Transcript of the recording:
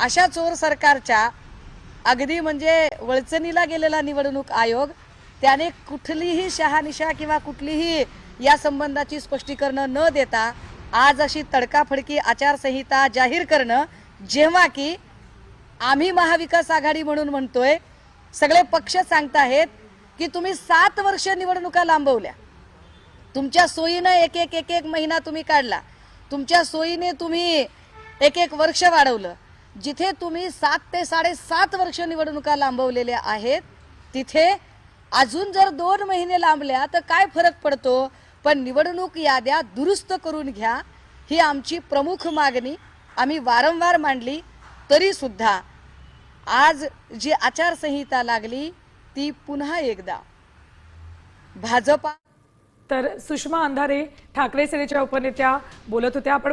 अशा चोर सरकारच्या अगदी म्हणजे वळचणीला गेलेला निवडणूक आयोग त्याने कुठलीही शहानिशा किंवा कुठलीही या संबंधाची स्पष्टीकरणं न देता आज अशी तडकाफडकी आचारसंहिता जाहीर करणं जेव्हा की आम्ही महाविकास आघाडी म्हणून म्हणतोय सगळे पक्ष सांगताहेत की तुम्ही सात वर्ष निवडणुका लांबवल्या. तुमच्या सोयीनं एक एक एक एक महिना तुम्ही काढला. तुमच्या सोयीने तुम्ही एक एक वर्ष वाढवलं. जिथे तुम्ही सात ते साडेसात वर्ष निवडणुका लांबवलेल्या आहेत तिथे अजून जर दोन महिने लांबल्या तर काय फरक पडतो? पण निवडणूक याद्या दुरुस्त करून घ्या ही आमची प्रमुख मागणी. आम्ही वारंवार मांडली तरी सुद्धा आज जी आचारसंहिता लागली ती पुन्हा एकदा. भाजपा तर सुषमा अंधारे ठाकरे सेनेच्या उपनेत्या बोलत होत्या. आपण